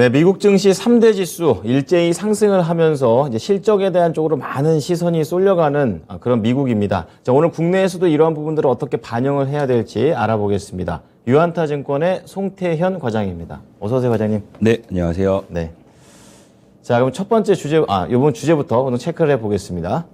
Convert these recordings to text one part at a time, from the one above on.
네, 미국 증시 3대 지수 일제히 상승을 하면서 이제 실적에 대한 쪽으로 많은 시선이 쏠려가는 아, 그런 미국입니다. 자, 오늘 국내에서도 이러한 부분들을 어떻게 반영을 해야 될지 알아보겠습니다. 유한타 증권의 송태현 과장입니다. 어서 오세요, 과장님. 네, 안녕하세요. 네. 자, 그럼 첫 번째 주제, 아, 이번 주제부터 오늘 체크를 해보겠습니다.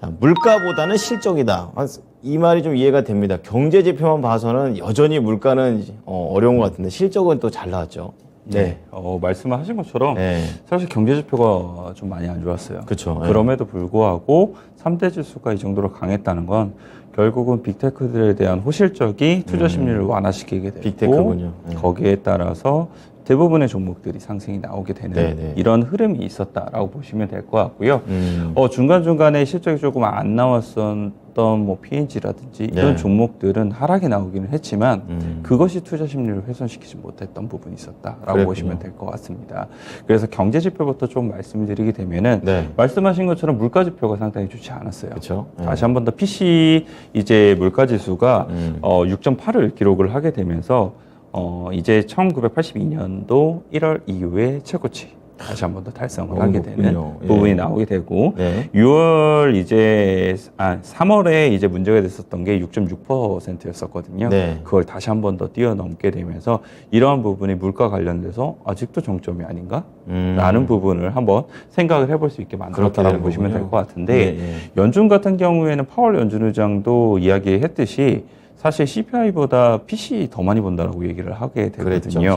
자, 물가보다는 실적이다. 아, 이 말이 좀 이해가 됩니다. 경제 지표만 봐서는 여전히 물가는 어, 어려운 것 같은데 실적은 또 잘 나왔죠. 네, 어, 말씀하신 것처럼 네. 사실 경제 지표가 좀 많이 안 좋았어요. 예. 그럼에도 불구하고 3대 지수가 이 정도로 강했다는 건 결국은 빅테크들에 대한 호실적이 투자 심리를 완화시키게 되고 음. 빅테크군요. 예. 거기에 따라서 대부분의 종목들이 상승이 나오게 되는 네, 네. 이런 흐름이 있었다라고 보시면 될 것 같고요. 음. 어, 중간중간에 실적이 조금 안 나왔었던 뭐 P&G라든지 이런 네. 종목들은 하락이 나오기는 했지만 음. 그것이 투자 심리를 훼손시키지 못했던 부분이 있었다라고 그랬군요. 보시면 될 것 같습니다. 그래서 경제 지표부터 좀 말씀을 드리게 되면은 네. 말씀하신 것처럼 물가 지표가 상당히 좋지 않았어요. 그쵸. 네. 다시 한 번 더 PC 이제 물가 지수가 음. 어, 6.8을 기록을 하게 되면서 어, 이제 1982년도 1월 이후에 최고치 다시 한 번 더 달성을 너무 하게 높군요. 되는 예. 부분이 나오게 되고 네. 6월 이제 아 3월에 이제 문제가 됐었던 게 6.6%였었거든요. 네. 그걸 다시 한 번 더 뛰어넘게 되면서 이러한 부분이 물가 관련돼서 아직도 정점이 아닌가? 음. 라는 부분을 한번 생각을 해볼 수 있게 만들었다고 되는 보시면. 될 것 같은데 네, 네. 연준 같은 경우에는 파월 연준 의장도 이야기했듯이 사실 CPI보다 PC 더 많이 본다라고 얘기를 하게. 되거든요.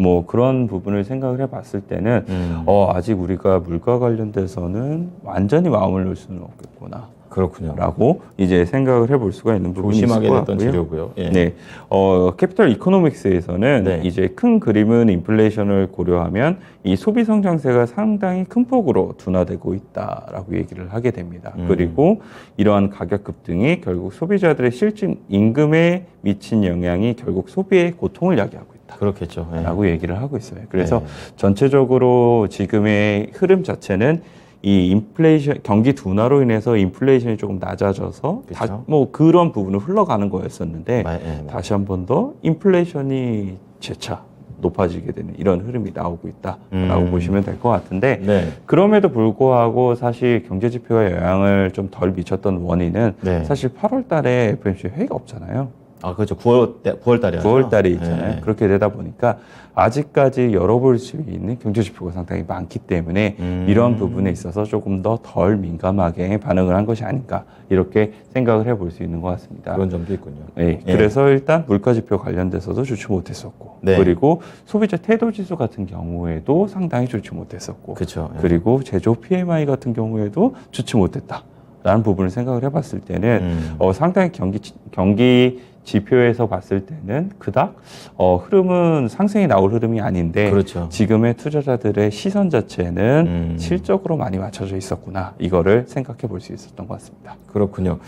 뭐 그런 부분을 생각을 해봤을 때는 음. 어, 아직 우리가 물가 관련돼서는 완전히 마음을 놓을 수는 없겠구나. 그렇군요. 라고 이제 생각을 해볼 수가 있는 부분이 있을 조심하게 것 됐던 같고요. 재료고요. 예. 네, 어, 캐피털 이코노믹스에서는 네. 이제 큰 그림은 인플레이션을 고려하면 이 소비 성장세가 상당히 큰 폭으로 둔화되고 있다라고 얘기를 하게 됩니다. 음. 그리고 이러한 가격 급등이 결국 소비자들의 실질 임금에 미친 영향이 결국 소비의 고통을 야기하고 있다. 그렇겠죠. 예. 라고 얘기를 하고 있어요. 그래서 네. 전체적으로 지금의 흐름 자체는 이 인플레이션 경기 둔화로 인해서 인플레이션이 조금 낮아져서. 다, 뭐 그런 부분을 흘러가는 거였었는데 마- 예, 다시 한 번 더 인플레이션이 재차 높아지게 되는 이런 흐름이 나오고 있다라고 음. 보시면 될 것 같은데 네. 그럼에도 불구하고 사실 경제 지표가 영향을 좀 덜 미쳤던 원인은 네. 사실 8월 달에 FMC 회의가 없잖아요. 아, 그렇죠. 9월, 때, 9월 달에. 9월 달에 있잖아요. 네. 그렇게 되다 보니까 아직까지 열어볼 수 있는 경제 지표가 상당히 많기 때문에 음. 이러한 부분에 있어서 조금 더 덜 민감하게 반응을 한 것이 아닌가 이렇게 생각을 해볼 수 있는 것 같습니다. 그런 점도 있군요. 네, 예. 그래서 일단 물가 지표 관련돼서도 좋지 못했었고 네. 그리고 소비자 태도 지수 같은 경우에도 상당히 좋지 못했었고 그렇죠. 예. 그리고 제조 PMI 같은 경우에도 좋지 못했다 라는 부분을 생각을 해봤을 때는 음. 어, 상당히 경기 지- 경기 지표에서 봤을 때는 그닥 어, 흐름은 상승이 나올 흐름이 아닌데 그렇죠. 지금의 투자자들의 시선 자체는 음. 실적으로 많이 맞춰져 있었구나 이거를 생각해 볼 수 있었던 것 같습니다. 그렇군요.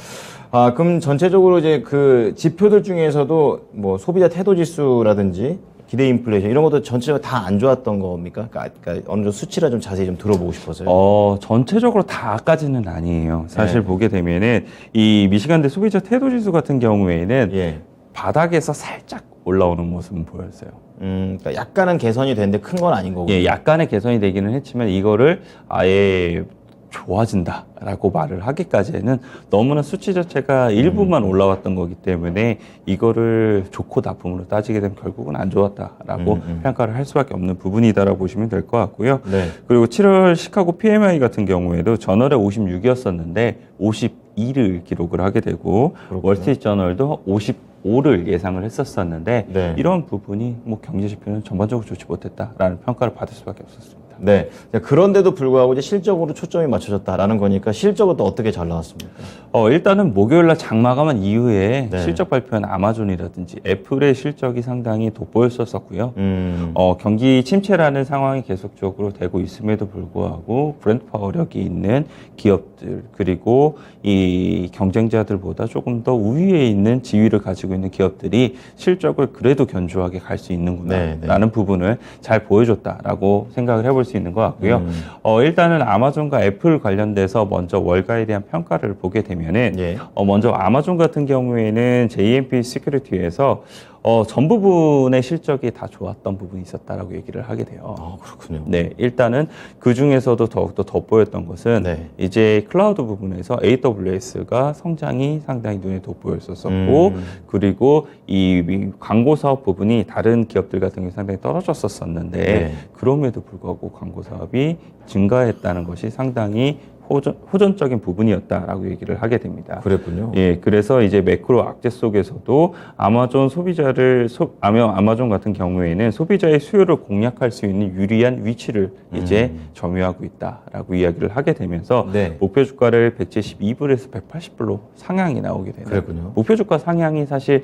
아, 그럼 전체적으로 이제 그 지표들 중에서도 뭐 소비자 태도 지수라든지 기대 인플레이션 이런 것도 전체적으로 다 안 좋았던 겁니까? 그러니까, 그러니까 어느 정도 수치를 좀 자세히 좀 들어보고 싶어서요. 어, 전체적으로 다까지는 아니에요. 사실 네. 보게 되면은 이 미시간대 소비자 태도 지수 같은 경우에는 예. 바닥에서 살짝 올라오는 모습은 보였어요. 음, 그러니까 약간은 개선이 됐는데 큰 건 아닌 거고. 예, 약간의 개선이 되기는 했지만 이거를 아예 좋아진다라고 말을 하기까지는 너무나 수치 자체가 일부만 올라왔던 거기 때문에 이거를 좋고 나쁨으로 따지게 되면 결국은 안 좋았다라고 음, 음. 평가를 할 수밖에 없는 부분이다라고 보시면 될 것 같고요. 네. 그리고 7월 시카고 PMI 같은 경우에도 전월에 56이었었는데 52를 기록을 하게 되고. 월스트리트저널도 55를 예상을 했었었는데 네. 이런 부분이 뭐 경제 지표는 전반적으로 좋지 못했다라는 평가를 받을 수밖에 없었습니다. 네. 그런데도 불구하고 이제 실적으로 초점이 맞춰졌다라는 거니까 실적은 또 어떻게 잘 나왔습니까? 어, 일단은 목요일 날 장마감한 이후에 네. 실적 발표한 아마존이라든지 애플의 실적이 상당히 돋보였었고요. 음. 어, 경기 침체라는 상황이 계속적으로 되고 있음에도 불구하고 브랜드 파워력이 있는 기업들 그리고 이 경쟁자들보다 조금 더 우위에 있는 지위를 가지고 있는 기업들이 실적을 그래도 견조하게 갈 수 있는구나라는 네, 네. 부분을 잘 보여줬다라고 생각을 해볼 수수 있는 것 같고요. 음. 어, 일단은 아마존과 애플 관련돼서 먼저 월가에 대한 평가를 보게 되면은 예. 어, 먼저 아마존 같은 경우에는 JMP 시큐리티에서 어, 전 부분의 실적이 다 좋았던 부분이 있었다라고 얘기를 하게 돼요. 아, 그렇군요. 네, 일단은 그 중에서도 더욱더 돋보였던 것은 네. 이제 클라우드 부분에서 AWS가 성장이 상당히 눈에 돋보였었고 음. 그리고 이 미- 광고 사업 부분이 다른 기업들 같은 경우 상당히 떨어졌었었는데 네. 그럼에도 불구하고 광고 사업이 증가했다는 것이 상당히 호전, 호전 적인 부분이었다라고 얘기를 하게 됩니다. 그랬군요. 예, 그래서 이제 매크로 악재 속에서도 아마존 소비자를 소, 아마 아마존 같은 경우에는 소비자의 수요를 공략할 수 있는 유리한 위치를 이제 음. 점유하고 있다라고 이야기를 하게 되면서 네. 목표 주가를 172불에서 180불로 상향이 나오게 되는 그랬군요. 목표 주가 상향이 사실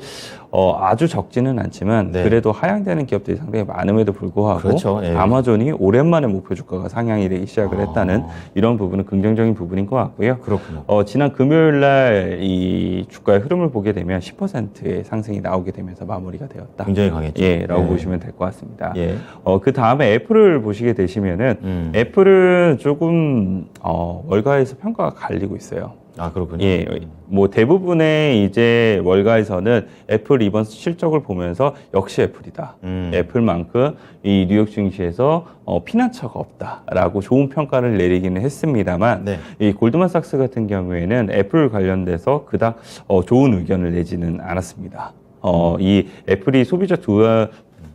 어, 아주 적지는 않지만 네. 그래도 하향되는 기업들이 상당히 많음에도 불구하고 그렇죠. 예. 아마존이 오랜만에 목표 주가가 상향이 되기 시작을 아. 했다는 이런 부분은 긍정적인 부분인 것 같고요. 그렇군요. 어, 지난 금요일 날 이 주가의 흐름을 보게 되면 10%의 상승이 나오게 되면서 마무리가 되었다. 굉장히 강했죠. 예, 라고 예. 보시면 될 것 같습니다. 예. 어, 그 다음에 애플을 보시게 되시면은 음. 애플은 조금 어, 월가에서 평가가 갈리고 있어요. 아, 그렇군요. 예, 뭐 대부분의 이제 월가에서는 애플 이번 실적을 보면서 역시 애플이다. 음. 애플만큼 이 뉴욕 증시에서 어, 피난처가 없다라고 좋은 평가를 내리기는 했습니다만 네. 이 골드만삭스 같은 경우에는 애플 관련돼서 그닥 어, 좋은 의견을 내지는 않았습니다. 어, 이 애플이 소비자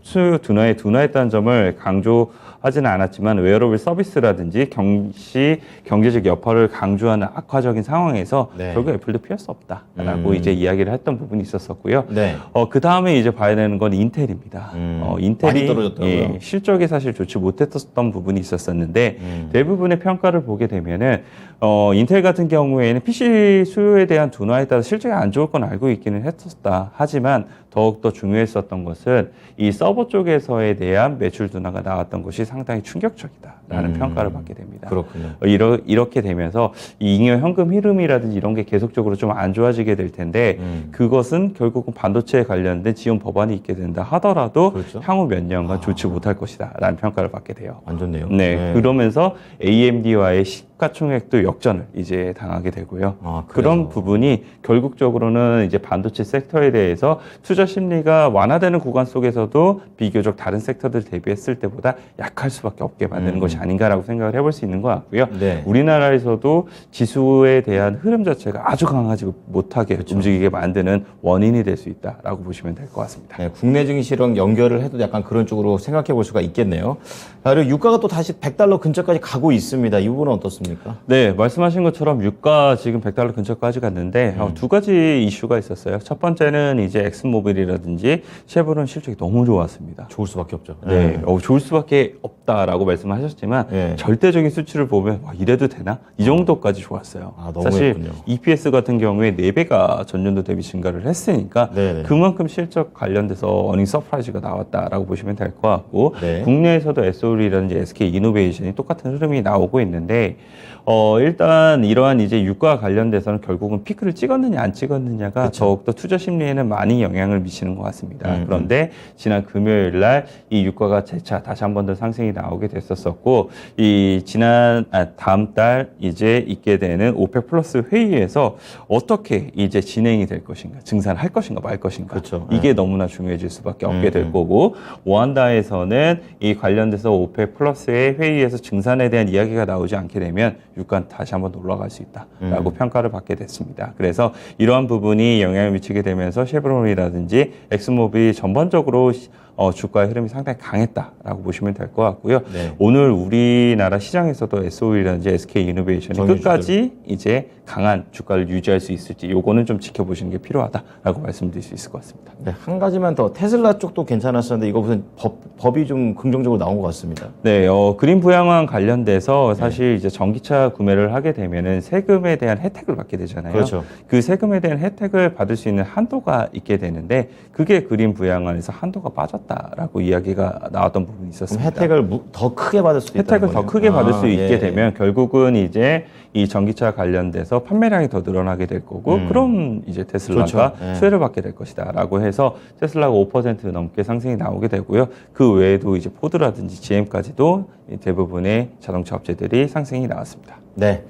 수요 둔화에 둔화했다는 점을 강조하지는 않았지만 웨어러블 서비스라든지 경시 경제적 여파를 강조하는 악화적인 상황에서 네. 결국 애플도 피할 수 없다라고 음. 이제 이야기를 했던 부분이 있었었고요. 네. 어, 그 다음에 이제 봐야 되는 건 인텔입니다. 음, 어, 인텔이. 예, 실적이 사실 좋지 못했던 부분이 있었었는데 음. 대부분의 평가를 보게 되면은 어, 인텔 같은 경우에는 PC 수요에 대한 둔화에 따라 실적이 안 좋을 건 알고 있기는 했었다. 하지만 더욱더 중요했었던 것은 이 서버 쪽에서에 대한 매출 둔화가 나왔던 것이 상당히 충격적이다라는 음. 평가를 받게 됩니다. 그렇군요. 어, 이러, 이렇게 되면서 이 잉여 현금 흐름이라든지 이런 게 계속적으로 좀 안 좋아지게 될 텐데 음. 그것은 결국은 반도체에 관련된 지원 법안이 있게 된다 하더라도 그렇죠. 향후 몇 년간 좋지 못할 것이다 라는 평가를 받게 돼요. 안 좋네요. 네, 그러면서 AMD와의 시 가총액도 역전을 이제 당하게 되고요. 아. 그런 부분이 결국적으로는 이제 반도체 섹터에 대해서 투자 심리가 완화되는 구간 속에서도 비교적 다른 섹터들 대비했을 때보다 약할 수밖에 없게 만드는 음. 것이 아닌가라고 생각을 해볼 수 있는 것 같고요. 네. 우리나라에서도 지수에 대한 흐름 자체가 아주 강하지 못하게 그렇죠. 움직이게 만드는 원인이 될 수 있다라고 보시면 될 것 같습니다. 네, 국내 증시랑 연결을 해도 약간 그런 쪽으로 생각해 볼 수가 있겠네요. 자, 그리고 유가가 또 다시 100달러 근처까지 가고 있습니다. 이 부분은 어떻습니까? 네, 말씀하신 것처럼 유가 지금 100달러 근처까지 갔는데 어, 두 가지 이슈가 있었어요. 첫 번째는 이제 엑슨모빌이라든지 쉐보론 실적이 너무 좋았습니다. 좋을 수밖에 없죠. 네, 어, 좋을 수밖에 없다라고 말씀하셨지만 네. 절대적인 수치를 보면 와, 이래도 되나? 이 정도까지 좋았어요. 아, 너무 사실 예쁘군요. EPS 같은 경우에 4배가 전년도 대비 증가를 했으니까 네네. 그만큼 실적 관련돼서 어닝 서프라이즈가 나왔다라고 보시면 될 것 같고 네. 국내에서도 SOL이라든지 SK 이노베이션이 똑같은 흐름이 나오고 있는데 어 일단 이러한 이제 유가 관련돼서는 결국은 피크를 찍었느냐 안 찍었느냐가 더욱더 투자 심리에는 많이 영향을 미치는 것 같습니다. 음, 그런데 지난 금요일 날 이 유가가 재차 다시 한 번 더 상승이 나오게 됐었었고 이 지난 아, 다음 달 이제 있게 되는 오펙 플러스 회의에서 어떻게 이제 진행이 될 것인가 증산을 할 것인가 말 것인가 그렇죠. 이게 너무나 중요해질 수밖에 없게 음, 될 음. 거고 오한다에서는 이 관련돼서 오펙 플러스의 회의에서 증산에 대한 이야기가 나오지 않게 되면 유가는 다시 한번 올라갈 수 있다라고 음. 평가를 받게 됐습니다. 그래서 이러한 부분이 영향을 미치게 되면서 쉐브론이라든지 엑스모빌 전반적으로 시- 어, 주가의 흐름이 상당히 강했다라고 보시면 될 것 같고요. 네. 오늘 우리나라 시장에서도 SO이라든지 SK 이노베이션이. 끝까지 이제 강한 주가를 유지할 수 있을지 요거는 좀 지켜보시는 게 필요하다라고 말씀드릴 수 있을 것 같습니다. 네, 한 가지만 더 테슬라 쪽도 괜찮았었는데 이거 무슨 법, 법이 좀 긍정적으로 나온 것 같습니다. 네, 어, 그린 부양화 네. 관련돼서 사실 이제 전기차 구매를 하게 되면은 세금에 대한 혜택을 받게 되잖아요. 그렇죠. 그 세금에 대한 혜택을 받을 수 있는 한도가 있게 되는데 그게 그린 부양안에서 한도가 빠졌 다. 커졌다라고 이야기가 나왔던 부분이 있었습니다. 혜택을 무- 더 크게 받을 수 혜택을 더 거예요? 크게 받을 아, 수 있게 예. 되면 결국은 이제 이 전기차 관련돼서 판매량이 더 늘어나게 될 거고 음. 그럼 이제 테슬라가 그렇죠. 예. 수혜를 받게 될 것이다라고 해서 테슬라가 5% 넘게 상승이 나오게 되고요. 그 외에도 이제 포드라든지 GM까지도 대부분의 자동차 업체들이 상승이 나왔습니다. 네.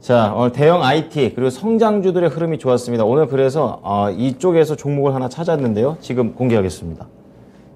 자, 오늘 대형 IT 그리고 성장주들의 흐름이 좋았습니다. 오늘 그래서 어, 이쪽에서 종목을 하나 찾았는데요. 지금 공개하겠습니다.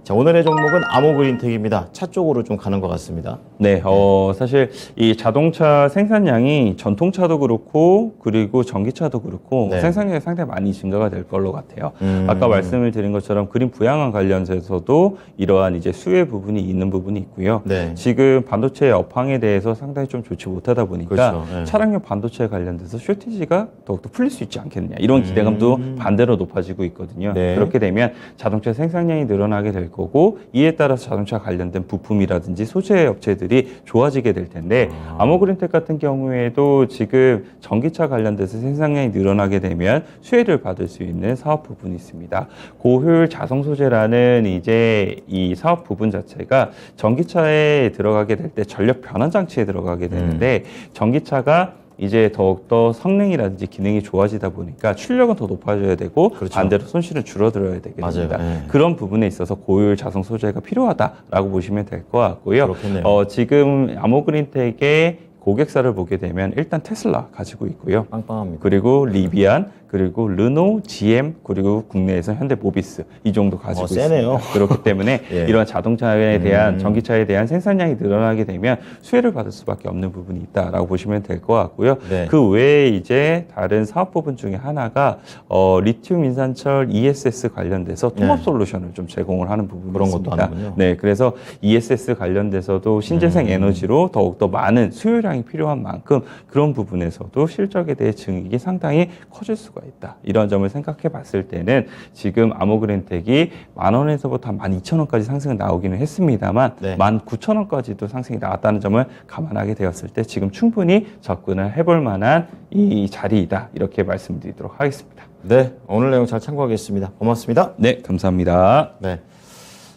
자, 오늘의 종목은 아모그린텍입니다. 차 쪽으로 좀 가는 것 같습니다. 네, 어, 사실 이 자동차 생산량이 전통차도 그렇고 그리고 전기차도 그렇고 네. 생산량이 상당히 많이 증가가 될 걸로 같아요. 음. 아까 말씀을 드린 것처럼 그린 부양화 관련해서도 이러한 이제 수혜 부분이 있는 부분이 있고요. 네. 지금 반도체 업황에 대해서 상당히 좀 좋지 못하다 보니까 그렇죠. 네. 차량용 반도체 관련돼서 쇼티지가 더욱더 풀릴 수 있지 않겠느냐 이런 기대감도 반대로 높아지고 있거든요. 음. 네. 그렇게 되면 자동차 생산량이 늘어나게 될 거고 이에 따라서 자동차 관련된 부품이라든지 소재 업체들이 좋아지게 될 텐데 아. 아모그린텍 같은 경우에도 지금 전기차 관련돼서 생산량이 늘어나게 되면 수혜를 받을 수 있는 사업 부분이 있습니다. 고효율 자성 소재라는 이제 이 사업 부분 자체가 전기차에 들어가게 될 때 전력 변환 장치에 들어가게 되는데 음. 전기차가 이제 더욱더 성능이라든지 기능이 좋아지다 보니까 출력은 더 높아져야 되고 그렇죠. 반대로 손실은 줄어들어야 되게 맞아요. 네. 그런 부분에 있어서 고효율 자성 소재가 필요하다라고 보시면 될 것 같고요. 그렇겠네요. 어, 지금 아모그린텍의 고객사를 보게 되면 일단 테슬라 가지고 있고요. 빵빵합니다. 그리고 리비안, 그리고 르노, GM, 그리고 국내에서 현대 모비스 이 정도 가지고 어, 세네요. 있습니다. 그렇기 때문에 예. 이런 자동차에 대한 음. 전기차에 대한 생산량이 늘어나게 되면 수혜를 받을 수밖에 없는 부분이 있다라고 보시면 될 것 같고요. 네. 그 외에 이제 다른 사업 부분 중에 하나가 어, 리튬 인산철 ESS 관련돼서 통합 네. 솔루션을 좀 제공을 하는 부분이 그런 것도 있습니다. 하는군요. 네, 그래서 ESS 관련돼서도 신재생 음. 에너지로 더욱 더 많은 수요량이 필요한 만큼 그런 부분에서도 실적에 대해 증익이 상당히 커질 수가 있다. 이런 점을 생각해 봤을 때는 지금 아모그린텍이 만 원에서부터 한 만 이천 원까지 상승이 나오기는 했습니다만 네. 만 구천 원까지도 상승이 나왔다는 점을 감안하게 되었을 때 지금 충분히 접근을 해볼 만한 이 자리이다. 이렇게 말씀드리도록 하겠습니다. 네, 오늘 내용 잘 참고하겠습니다. 고맙습니다. 네, 감사합니다. 네.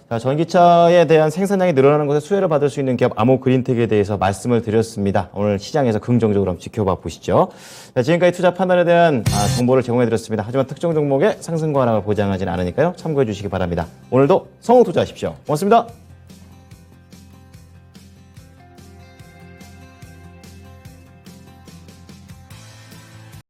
자, 전기차에 대한 생산량이 늘어나는 것에 수혜를 받을 수 있는 기업 아모그린텍에 대해서 말씀을 드렸습니다. 오늘 시장에서 긍정적으로 한번 지켜봐 보시죠. 자, 지금까지 투자 판단에 대한 아, 정보를 제공해 드렸습니다. 하지만 특정 종목의 상승과 하락을 보장하지는 않으니까요. 참고해 주시기 바랍니다. 오늘도 성우 투자하십시오. 고맙습니다.